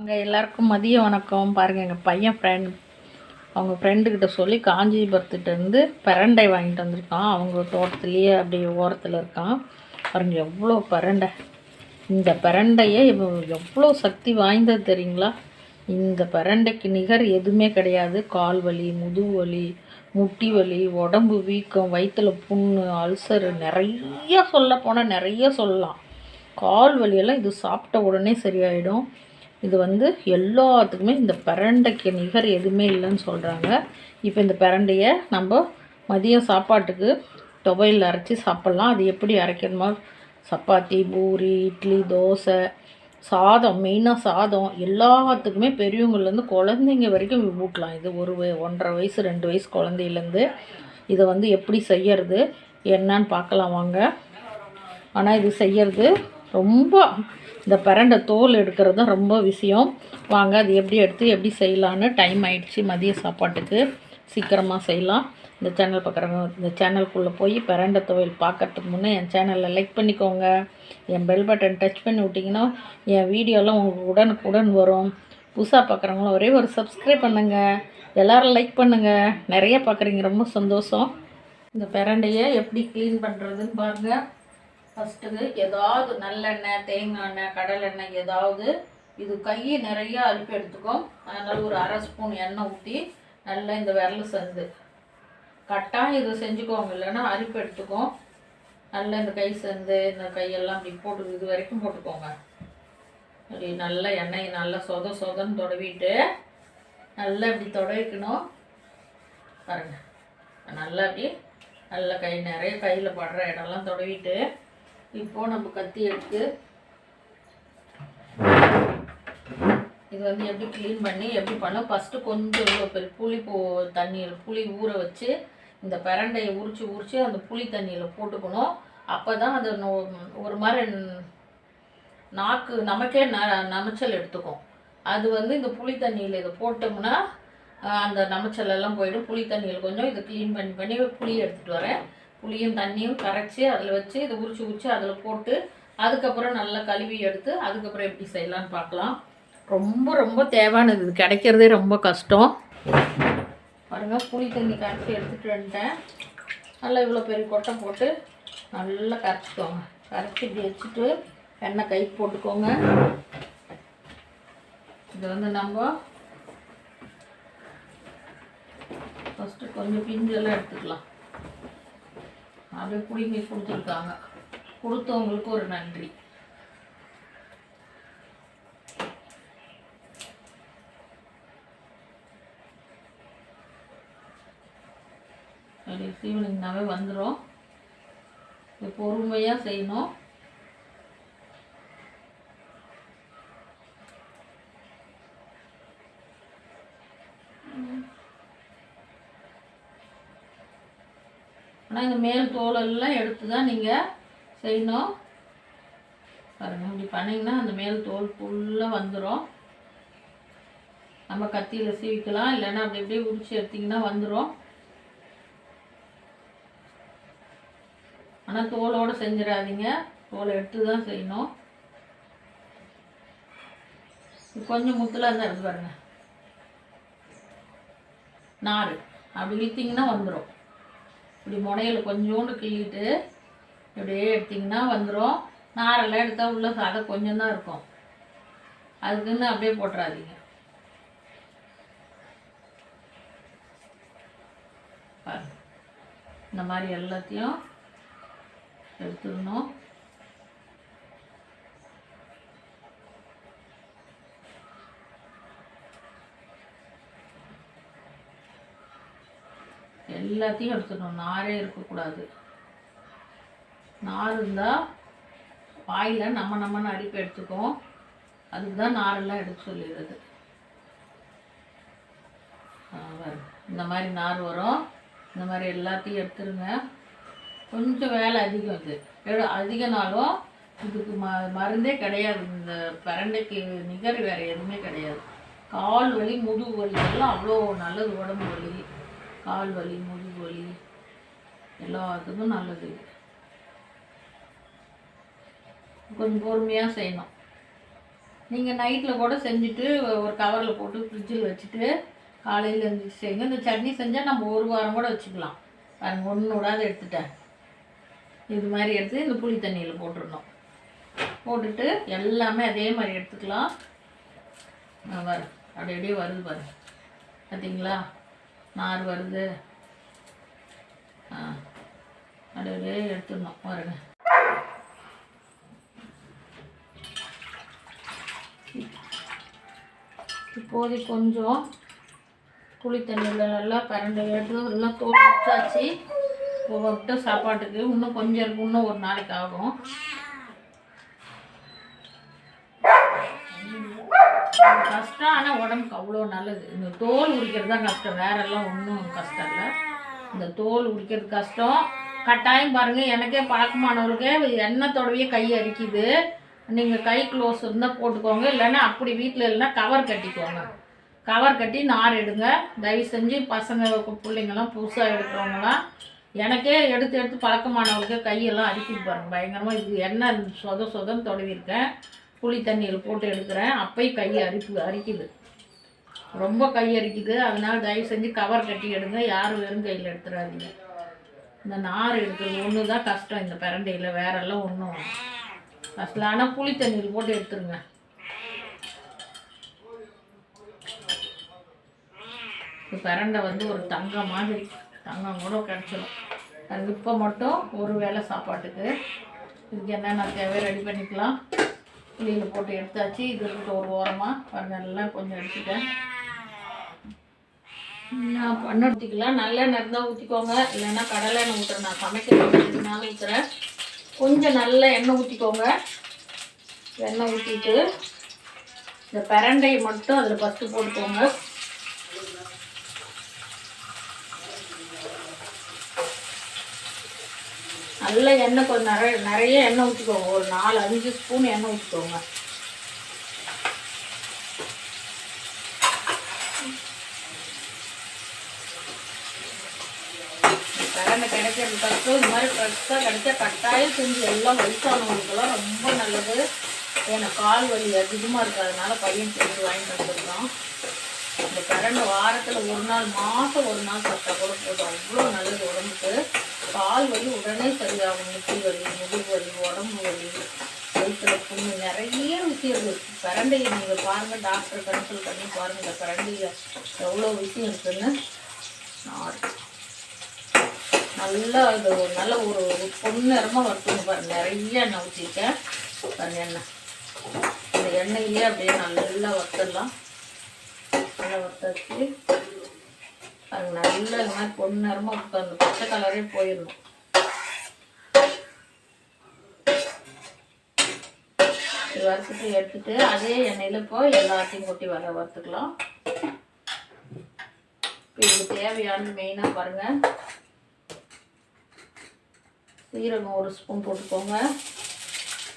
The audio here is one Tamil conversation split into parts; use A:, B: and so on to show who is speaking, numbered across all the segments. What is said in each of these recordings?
A: அங்கே எல்லாருக்கும் மதிய வணக்கம். பாருங்கள் எங்கள் பையன் ஃப்ரெண்ட் அவங்க ஃப்ரெண்டுக்கிட்ட சொல்லி காஞ்சிபுரத்துலேருந்து பிரண்டை வாங்கிட்டு வந்திருக்கான். அவங்க தோட்டத்துலேயே அப்படியே ஓரத்தில் இருக்கான். பாருங்க எவ்வளோ பிரண்டை. இந்த பிரண்டையே எவ்வளோ சக்தி வாய்ந்தது தெரியுங்களா? இந்த பிரண்டைக்கு நிகர் எதுவுமே கிடையாது. கால் வலி முதுகு வலி முட்டி வலி உடம்பு வீக்கம் வயிற்றில் புண்ணு அல்சரு நிறைய சொல்ல போனால் நிறைய சொல்லலாம். கால் வலியெல்லாம் இது சாப்பிட்ட உடனே சரியாயிடும். இது வந்து எல்லாத்துக்குமே இந்த பிரண்டைக்கு நிகர் எதுவுமே இல்லைன்னு சொல்கிறாங்க இப்போ இந்த பிரண்டையை நம்ம மதியம் சாப்பாட்டுக்கு துவையில் அரைச்சி சாப்பிட்லாம். அது எப்படி அரைக்கணுமா? சப்பாத்தி பூரி இட்லி தோசை சாதம் மெயினாக சாதம். எல்லாத்துக்குமே பெரியவங்கள்லேருந்து குழந்தைங்க வரைக்கும் ஊட்டலாம். இது ஒரு ஒன்றரை வயசு ரெண்டு வயசு குழந்தையிலேருந்து இதை வந்து எப்படி செய்யறது என்னன்னு பார்க்கலாம் வாங்க. ஆனால் இது செய்யறது ரொம்ப இந்த பிரண்டை தோல் எடுக்கிறது தான் ரொம்ப விஷயம். வாங்க அது எப்படி எடுத்து எப்படி செய்யலான்னு டைம் ஆயிடுச்சு மதிய சாப்பாட்டுக்கு. சீக்கிரமாக செய்யலாம். இந்த சேனல் பார்க்குறவங்க இந்த சேனலுக்குள்ளே போய் பிரண்டை துவையல் பார்க்கறதுக்கு முன்னே என் சேனலில் லைக் பண்ணிக்கோங்க. என் பெல் பட்டன் டச் பண்ணி விட்டிங்கன்னா என் வீடியோலாம் உங்களுக்கு உடனுக்குடன் வரும். புதுசாக பார்க்குறவங்களும் ஒரே ஒரு சப்ஸ்கிரைப் பண்ணுங்கள் எல்லோரும் லைக் பண்ணுங்கள் நிறைய பார்க்குறீங்க ரொம்ப சந்தோஷம். இந்த பிரண்டையை எப்படி க்ளீன் பண்ணுறதுன்னு பாருங்கள் ஃபஸ்ட்டு ஏதாவது நல்லெண்ணெய் தேங்காய் எண்ணெய் கடலெண்ணெய் ஏதாவது இது கையை நிறையா அழுப்பி எடுத்துக்கும். அதனால் ஒரு அரை ஸ்பூன் எண்ணெய் ஊற்றி நல்லா இந்த விரல் சந்து. கட்டாயம் இதை செஞ்சுக்கோங்க. இல்லைன்னா அரிப்பு எடுத்துக்கும். நல்லா இந்த கை சந்து இந்த கையெல்லாம் இப்படி போட்டு இது வரைக்கும் போட்டுக்கோங்க. அப்படி நல்லா எண்ணெயை நல்லா சொத சொதன்னு தொடவிட்டு நல்லா இப்படி தொடவிக்கணும். பாருங்க. நல்லா அப்படி நல்லா கை நிறைய கையில் படுற இடம்லாம் தொடவிட்டு இப்போ நம்ம கத்தி எடுத்து இது வந்து எப்படி க்ளீன் பண்ணி எப்படி பண்ணோம் ஃபஸ்ட்டு கொஞ்சம் இவ்வளோ பெரிய புளி போ தண்ணியில் புளி ஊற வச்சு இந்த பிரண்டையை உரிச்சு உரிச்சு அந்த புளி தண்ணியில் போட்டுக்கணும். அப்போ தான் அது ஒரு மாதிரி நாக்கு நமக்கே ந நமைச்சல் எடுத்துக்கும். அது வந்து இந்த புளி தண்ணியில் இதை போட்டோம்னா அந்த நமைச்சல் எல்லாம் போயிடும். புளி தண்ணியில் கொஞ்சம் இதை க்ளீன் பண்ணி பண்ணி புளி எடுத்துகிட்டு வரேன். புளியும் தண்ணியும் கரைச்சி அதில் வச்சு இதை உரிச்சு உரிச்சு அதில் போட்டு அதுக்கப்புறம் நல்லா கழுவி எடுத்து அதுக்கப்புறம் எப்படி செய்யலாம்னு பார்க்கலாம். ரொம்ப ரொம்ப தேவையானது. இது கிடைக்கிறதே ரொம்ப கஷ்டம். பாருங்க புளி தண்ணி கரைச்சி எடுத்துகிட்டு வந்துட்டேன். நல்லா இவ்வளோ பெரிய கொட்டை போட்டு நல்லா கரைச்சிக்கோங்க. கரைச்சி இப்படி வச்சுட்டு எண்ணெய் கை போட்டுக்கோங்க. இது வந்து நம்ம ஃபஸ்ட்டு கொஞ்சம் பிஞ்செல்லாம் எடுத்துக்கலாம். அப்படியே பிடிங்கி கொடுத்துருக்காங்க. கொடுத்தவங்களுக்கு ஒரு நன்றி. ஈவினிங்னாவே வந்துடும் பொறுமையாக செய்யணும். ஆனால் இந்த மேல் தோலெல்லாம் எடுத்து தான் நீங்கள் செய்யணும். பாருங்கள் இப்படி பண்ணிங்கன்னா அந்த மேல் தோல் ஃபுல்லாக வந்துடும் நம்ம கத்தியில் சீவிக்கலாம். இல்லைன்னா அப்படி இப்படியே உரிச்சு எடுத்திங்கன்னா வந்துடும் ஆனால் தோலோடு செஞ்சிடாதீங்க. தோலை எடுத்து தான் செய்யணும் கொஞ்சம் முத்தலாக இருந்தால் எடுத்து பாருங்க. நார் அப்படி இழுத்தீங்கன்னா வந்துடும் இப்படி முனையில் கொஞ்சோண்டு கிள்ளிட்டு இப்படியே எடுத்திங்கன்னா வந்துடும் நாரெல்லாம் எடுத்தால் உள்ள சதை கொஞ்சம் தான் இருக்கும். அதுக்குன்னு அப்படியே போட்டுறாதீங்க. பாருங்க. இந்த மாதிரி எல்லாத்தையும் எடுத்துடணும். எல்லாத்தையும் எடுத்துடணும் நாரே இருக்கக்கூடாது. நார் இருந்தால் வாயில் நம்ம நம்மன்னு அரிப்பை எடுத்துக்கும் அதுக்கு தான் நாரெல்லாம் எடுக்க சொல்லிடுறது. இந்த மாதிரி நார் வரும். இந்த மாதிரி எல்லாத்தையும் எடுத்துருங்க. கொஞ்சம் வேலை அதிகம் இது. எடு- அதிகனாலும் இதுக்கு ம மருந்தே கிடையாது. இந்த பிரண்டைக்கு நிகர் வேறு எதுவுமே கிடையாது. கால் வலி முதுகு வலி எல்லாம் அவ்வளோ நல்லது உடம்பு வலி. கால் வலி முதுகு வலி எல்லாத்துக்கும் நல்லது. கொஞ்சம் பொறுமையாக செய்யணும். நீங்கள் நைட்டில் கூட செஞ்சுட்டு ஒரு கவரில் போட்டு ஃப்ரிட்ஜில் வச்சுட்டு காலையில் எழுந்திரிச்சு செய்யுங்க. இந்த சட்னி செஞ்சால் நம்ம ஒரு வாரம் கூட வச்சுக்கலாம். பாருங்க ஒன்று விடாத எடுத்துட்டேன். இது மாதிரி எடுத்து இந்த புளி தண்ணியில் போட்டுடணும். போட்டுட்டு எல்லாமே அதே மாதிரி எடுத்துக்கலாம். ஆ, வர அப்படி அப்படியே வருது பாருங்க. பார்த்தீங்களா நார் வருது. ஆ அப்படியே எடுத்துடணும் பாருங்க. இப்போது கொஞ்சம் புளி தண்ணியில் நல்லா பரண்டு எடுத்து நல்லா தோல் வச்சாச்சு இப்போ மட்டும் சாப்பாட்டுக்கு இன்னும் கொஞ்சம் இருக்கும் இன்னும் ஒரு நாளைக்கு ஆகும். கஷ்டம் ஆனால் உடம்புக்கு அவ்வளோ நல்லது. இந்த தோல் உரிக்கிறது தான் கஷ்டம். வேறெல்லாம் ஒன்றும் கஷ்டம் இல்லை. இந்த தோல் உரிக்கிறது கஷ்டம். கட்டாயம் பாருங்கள் எனக்கே பழக்கமானவருக்கே எண்ணெய் தடவையே கை அரிக்குது. நீங்கள் கை க்ளோஸ் இருந்தால் போட்டுக்கோங்க. இல்லைன்னா அப்படி வீட்டில் இல்லைன்னா கவர் கட்டிக்கோங்க. கவர் கட்டி நார் எடுங்க. தயவு செஞ்சு பசங்க பிள்ளைங்கள்லாம் புதுசாக எடுக்கிறவங்களாம் எனக்கே எடுத்து எடுத்து பழக்கமானவங்களுக்கு கையெல்லாம் அடிக்கிட்டு பாருங்க. பயங்கரமாக இது என்ன சொத சொதன்னு தொடவிருக்கேன். புளி தண்ணியில் போட்டு எடுக்கிறேன். அப்பயும் கை அரிப்பு அரிக்குது. ரொம்ப கை அரிக்குது. அதனால் தயவு செஞ்சு கவர் கட்டி எடுங்க. யாரும் வெறும் கையில் எடுத்துடாதீங்க இந்த நார் எடுக்கிறது ஒன்று தான் கஷ்டம். இந்த பிரண்டையில் வேறெல்லாம் ஒன்றும் கஷ்டம் ஆனால் புளி தண்ணியில் போட்டு எடுத்துருங்க. இந்த பிரண்டை வந்து ஒரு தங்கம் மாதிரி. தங்கம் கூட கிடச்சிடும் அது இப்போ மட்டும் ஒரு வேளை சாப்பாட்டுக்கு. இதுக்கு என்னென்ன தேவை? ரெடி பண்ணிக்கலாம். புளியில் போட்டு எடுத்தாச்சு. இது இருக்கட்டும் ஒரு ஓரமாக பாருங்க எல்லாம் கொஞ்சம் எடுத்துட்டேன். நான் பண்ண ஊற்றிக்கலாம் நல்லெண்ணெய் இருந்தால் ஊற்றிக்கோங்க இல்லைன்னா கடலை எண்ணெய் ஊற்றுறேன் நான் சமைக்கிறதுனால ஊற்றுறேன் கொஞ்சம் நல்ல எண்ணெய் ஊற்றிக்கோங்க எண்ணெய் ஊற்றிட்டு இந்த பிரண்டையை மட்டும் அதில் ஃபஸ்ட்டு போட்டுக்கோங்க. நல்ல எண்ணெய் கொஞ்சம் நிறைய நிறைய எண்ணெய் ஊற்றிக்கோங்க ஒரு நாலு அஞ்சு ஸ்பூன் எண்ணெய் ஊற்றிக்கோங்க கடனை கிடைக்கிறது கஷ்டம் இது மாதிரி ஃப்ரெஷ்ஷாக கிடைச்சா கட்டாயம் செஞ்சு எல்லாம் வயசானவங்களுக்கெல்லாம் ரொம்ப நல்லது. ஏன்னா கால் வலி அதிகமாக இருக்கிறதுனால பையன் செஞ்சு வாங்கிட்டு வந்துருக்கோம் இந்த கரண்ட் வாரத்தில் ஒரு நாள் மாதம் ஒரு நாள் சாப்பிட்டா கூட போதும். அவ்வளோ நல்லது உடம்புக்கு. கால் வலி உடனே சரியாகும் முட்டி வலி முதுகு வலி உடம்பு வலி வயிற்றுல புண்ணு நிறைய விஷயம் இருக்குது பரண்டையை நீங்கள் பாருங்கள் டாக்டர் கன்சல்ட் பண்ணி பாருங்கள் இந்த கரண்டியில் எவ்வளோ விஷயம் இருக்குன்னு. நல்லா இது ஒரு நல்ல ஒரு ஒரு பொன்னிறமாக வறுத்துங்க பாருங்க. நிறைய எண்ணெய் ஊற்றிருக்கேன் பாருங்க எண்ணெய். இந்த எண்ணெயிலே அப்படியே நல்லா வறுத்துடலாம். நல்லா வறுத்தாச்சு அது நல்லா இந்த மாதிரி பொன்னரமாக இப்போ அந்த பச்சை கலரே போயிடணும் இது வறுத்துட்டு எடுத்துட்டு அதே எண்ணெயில் இப்போ எல்லாத்தையும் கொட்டி வர வறுத்துக்கலாம். இப்போ இதுக்கு தேவையானது மெயினாக பாருங்கள் சீரகம் ஒரு ஸ்பூன் போட்டுக்கோங்க.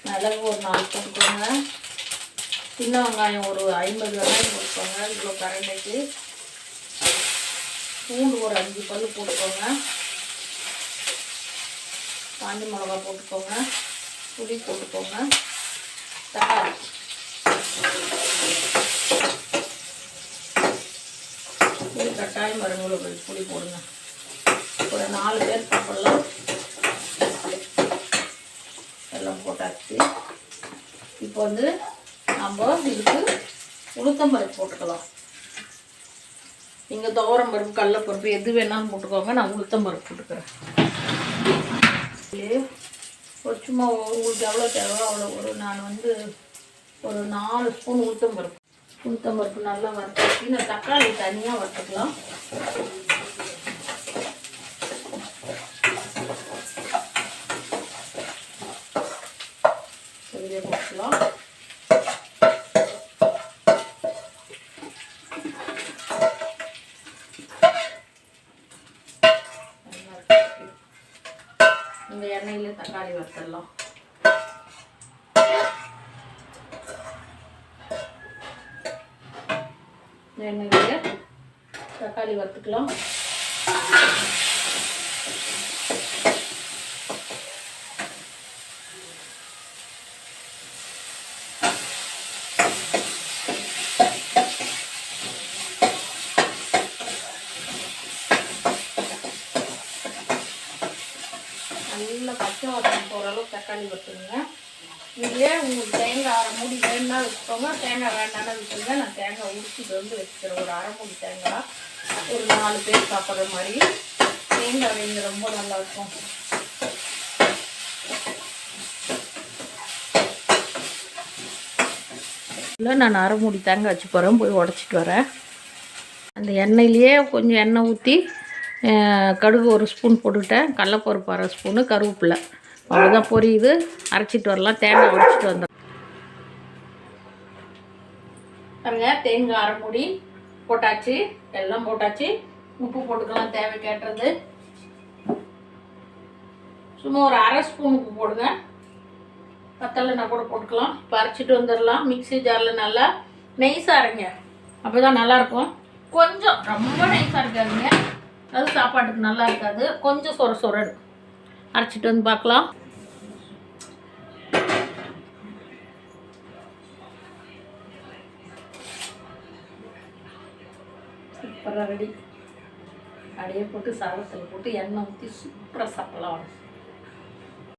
A: மிளகு ஒரு நாலு போட்டுக்கோங்க. சின்ன வெங்காயம் ஒரு ஐம்பது வெங்காயம் போட்டுக்கோங்க. இவ்வளோ கரண்டைக்கு பூண்டு ஒரு அஞ்சு பல் போட்டுக்கோங்க. காஞ்சி மிளகா போட்டுக்கோங்க. புளி போட்டுக்கோங்க. தக்காளி. புளி கட்டாயம் வருங்களோ புளி போடுங்க. ஒரு நாலு பேர் சாப்பிடலாம். எல்லாம் போட்டாச்சு. இப்போ வந்து நம்ம இதுக்கு உளுத்தம்பருப்பு போட்டுக்கலாம். நீங்கள் துவரம் பருப்பு கடலப்பருப்பு எது வேணாலும் போட்டுக்கோங்க. நான் உளுத்தம் பருப்பு போட்டுக்கிறேன். ஒரு சும்மா உங்களுக்கு எவ்வளோ தேவையோ அவ்வளோ. ஒரு நான் வந்து ஒரு நாலு ஸ்பூன் உளுத்தம் பருப்பு. உளுத்தம் பருப்பு நல்லா வறுத்து நான் தக்காளி தனியாக வறுத்துக்கலாம் இதுலேயே போட்டுக்கலாம் நல்லா இருக்கு. இந்த எண்ணெயில் தக்காளி வறுத்துடலாம். எண்ணெயில் தக்காளி வறுத்துக்கலாம். அளவு தக்காளி வச்சுருங்க இதுலேயே உங்களுக்கு தேங்காய் அரை மூடி வேணும்னா வச்சுக்கோங்க. தேங்காய் வேண்டாம்னா வச்சுருங்க நான் தேங்காய் உரிச்சிட்டு வந்து வச்சுக்கிறேன். ஒரு அரை மூடி தேங்காய். ஒரு நாலு பேர் சாப்பிட்ற மாதிரி. தேங்காய் வைங்க ரொம்ப நல்லா இருக்கும். இல்லை நான் அரை மூடி தேங்காய் வச்சு போகிறேன் போய் உடச்சிட்டு வரேன். அந்த எண்ணெயிலேயே கொஞ்சம் எண்ணெய் ஊற்றி கடுகு ஒரு ஸ்பூன் போட்டுக்கிட்டேன் கடலப்பருப்பு அரை ஸ்பூனு கருவேப்பில்லை அவ்வளோதான் பொரியுது. அரைச்சிட்டு வரலாம். தேங்காய் உடைச்சிட்டு வந்தோம் பாருங்க தேங்காய் அரை மூடி போட்டாச்சு. எல்லாம் போட்டாச்சு. உப்பு போட்டுக்கலாம் தேவை கேட்டுறது சும்மா ஒரு அரை ஸ்பூன் உப்பு போடுங்க. பத்தலைன்னா கூட போட்டுக்கலாம். இப்போ அரைச்சிட்டு வந்துடலாம். மிக்ஸி ஜாரில் நல்லா நெய்ஸாக அரைங்க. அப்போ தான் நல்லாயிருக்கும் கொஞ்சம் ரொம்ப நைஸாக இருக்காதுங்க. அது சாப்பாட்டுக்கு நல்லா இருக்காது. கொஞ்சம் சொர சொரடு அரைச்சிட்டு வந்து பார்க்கலாம். சூப்பராக ரெடி அப்படியே போட்டு சாதத்தில் போட்டு எண்ணெய் ஊற்றி சூப்பராக சாப்பிடலாம்.